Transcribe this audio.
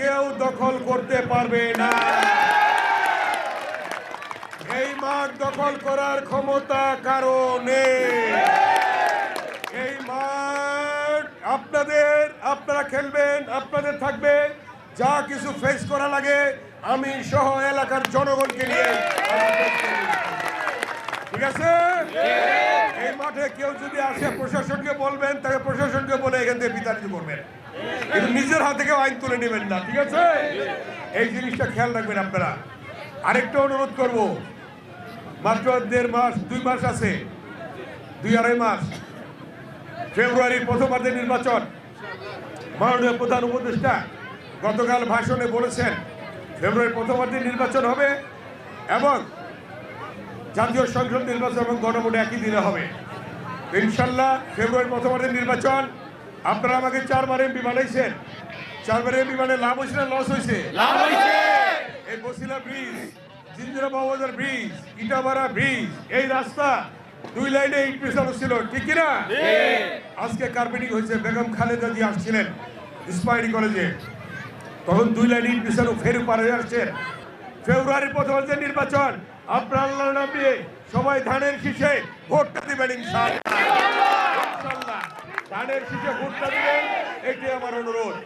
কেউ দখল করতে পারবে না। এই মাঠ দখল করার ক্ষমতা কারণে এই মাঠ আপনাদের, আপনারা খেলবেন, আপনাদের থাকবে। যা কিছু ফেস করা লাগে, আমি সহ এলাকার জনগণকে নিয়ে। ঠিক আছে? এই মাঠে কেউ যদি আসে প্রশাসনকে বলবেন তাকে প্রশাসনকে বলে এখান থেকে বিতাড়িত করবেন। কিন্তু নিজের হাতে কেউ আইন তুলে নেবেন না, ঠিক আছে? এই জিনিসটা খেয়াল রাখবেন আপনারা। আরেকটা অনুরোধ করব, মাত্র দেড় মাস, দুই মাস আছে, দুই আড়াই মাস, ফেব্রুয়ারির প্রথমার্ধে নির্বাচন। মাননীয় প্রধান উপদেষ্টা গতকাল ভাষণে বলেছেন ফেব্রুয়ারি প্রথমার্ধে নির্বাচন হবে এবং জাতীয় সংসদ নির্বাচন এবং গণভোট একই দিনে হবে। ইনশাল্লাহ ফেব্রুয়ারি প্রথমার্ধে নির্বাচন আপনারা আমাকে চারবার এমপি বানাইছেন। চারবার এমপি মানে লাভ হয়েছে না লস হয়েছে? এই বসিলা ব্রিজ জিঞ্জিরা বাবাজার ব্রিজ ইটাবাড়া ব্রিজ এই রাস্তা দুই লাইনে ইট পেছানো ছিল ঠিক কিনা? আজকে কার্পেটিং হয়েছে? বেগম খালেদা জি আসছিলেন ইসমাইলি কলেজে তখন দুই লাইন ইট পেছানো ফের পার হয়ে আসছেন। ফেব্রুয়ারির প্রথম যে নির্বাচন। আপনার আল্লাহ নাম দিয়ে সবাই ধানের শীষে ভোটটা দিবেন ইনশাআল্লাহ। ধানের শীষে ভোটটা দিবেন এটি আমার অনুরোধ।